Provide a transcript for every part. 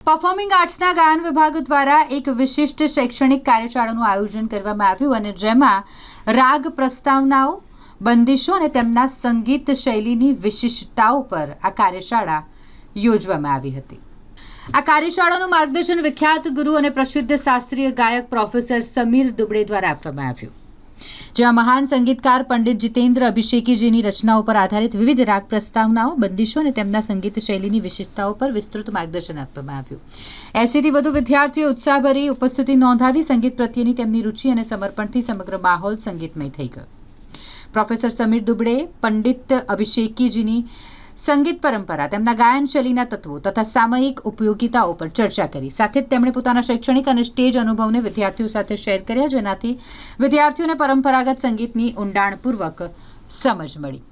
Performing આર્ટ્સના ગાયન વિભાગ દ્વારા એક વિશિષ્ટ શૈક્ષણિક કાર્યશાળાનું આયોજન કરવામાં આવ્યું અને જેમાં રાગ પ્રસ્તાવનાઓ, બંદિશો અને તેમના સંગીત શૈલીની વિશિષ્ટતાઓ પર આ કાર્યશાળા યોજવામાં આવી હતી. આ કાર્યશાળાનું માર્ગદર્શન વિખ્યાત ગુરુ અને પ્રસિદ્ધ શાસ્ત્રીય ગાયક પ્રોફેસર સમીર દુબડે દ્વારા આપવામાં આવ્યું. જ્યાં મહાન સંગીતકાર પંડિત જીતેન્દ્ર અભિષેકીજીની રચનાઓ પર આધારિત વિવિધ રાગ પ્રસ્તાવનાઓ, બંદિશો અને તેમના સંગીત શૈલીની વિશેષતાઓ પર વિસ્તૃત માર્ગદર્શન આપવામાં આવ્યું. એસીથી વધુ વિદ્યાર્થીઓ ઉત્સાહભરી ઉપસ્થિતિ નોંધાવી સંગીત પ્રત્યેની તેમની રુચિ અને સમર્પણથી સમગ્ર માહોલ સંગીતમય થઈ ગયો. પ્રોફેસર સમીર દુબડે પંડિત અભિષેકીજીની સંગીત પરંપરા, તેમના ગાયન શૈલીના તત્વો તથા સામયિક ઉપયોગિતાઓ પર ચર્ચા કરી. સાથે જ તેમણે પોતાના શૈક્ષણિક અને સ્ટેજ અનુભવને વિદ્યાર્થીઓ સાથે શેર કર્યા, જેનાથી વિદ્યાર્થીઓને પરંપરાગત સંગીતની ઊંડાણપૂર્વક સમજ મળી.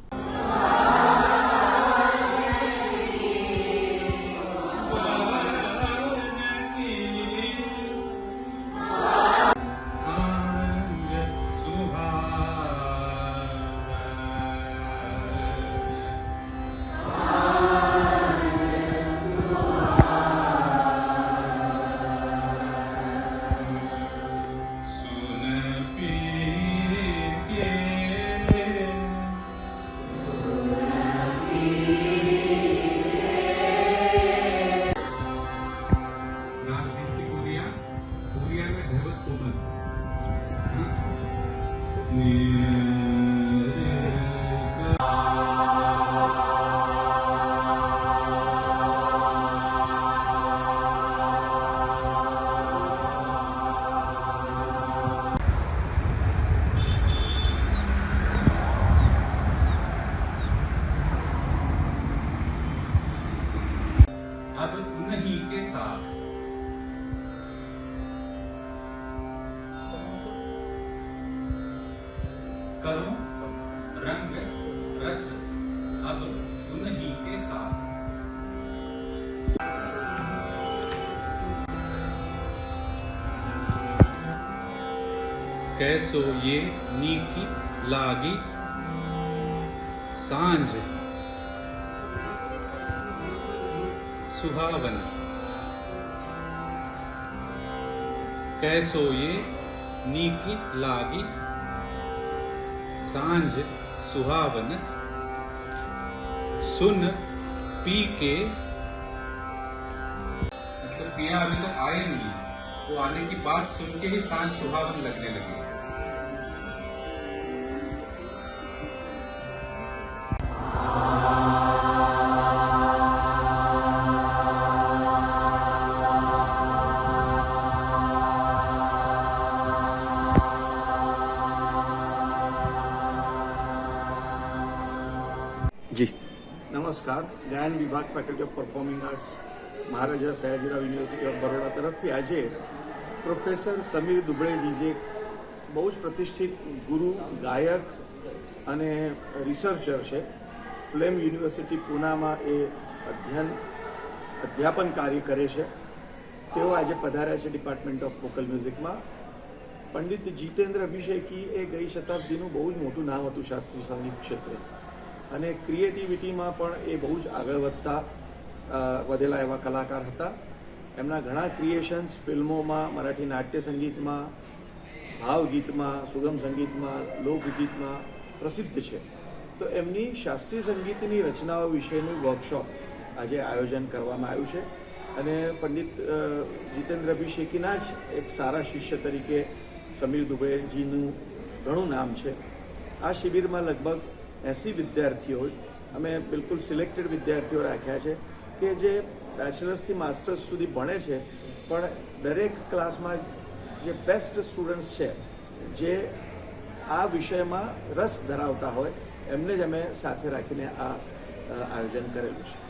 अब उन्हीं के साथ। करो रंग, रस, अब उन्हीं के साथ। कैसो ये नीकी लागी? साँझ। सुहावन। कैसो ये नीकी लागी? साँझ सुहावन, सुन पी के मतलब पिया अभी तक आए नहीं वो आने की बात सुन के ही साँझ सुहावन लगने लगी। જી. નમસ્કાર. ગાયન વિભાગ faculty of performing arts Maharaja Sayajirao university of Baroda તરફથી આજે પ્રોફેસર સમીર દુબળેજી જે બહુ જ પ્રતિષ્ઠિત ગુરુ, ગાયક અને રિસર્ચર છે. ફ્લેમ યુનિવર્સિટી પૂનામાં એ અધ્યયન, અધ્યાપન કાર્ય કરે છે. તેઓ આજે પધાર્યા છે ડિપાર્ટમેન્ટ ઓફ વોકલ મ્યુઝિકમાં પંડિત જીતેન્દ્ર અભિષેકી એ ગઈ શતાબ્દીનું બહુ જ મોટું નામ હતું શાસ્ત્રીય સંગીત ક્ષેત્રે. અને ક્રિએટિવિટીમાં પણ એ બહુ જ આગળ વધતા વધેલા એવા કલાકાર હતા. એમના ઘણા ક્રિએશન્સ ફિલ્મોમાં, મરાઠી નાટ્ય સંગીતમાં, ભાવગીતમાં, સુગમ સંગીતમાં, લોકગીતમાં પ્રસિદ્ધ છે. તો એમની શાસ્ત્રીય સંગીતની રચનાઓ વિશેનું વર્કશોપ આજે આયોજન કરવામાં આવ્યું છે. અને પંડિત જીતેન્દ્ર અભિષેકીના જ એક સારા શિષ્ય તરીકે સમીર દુબેજીનું ઘણું નામ છે. આ શિબિરમાં લગભગ એંસી વિદ્યાર્થીઓ અમે બિલકુલ સિલેક્ટેડ વિદ્યાર્થીઓ રાખ્યા છે કે જે બેચલર્સથી માસ્ટર્સ સુધી ભણે છે પણ દરેક ક્લાસમાં જે બેસ્ટ સ્ટુડન્ટ્સ છે જે આ વિષયમાં રસ ધરાવતા હોય એમને જ અમે સાથે રાખીને આ આયોજન કરેલું છે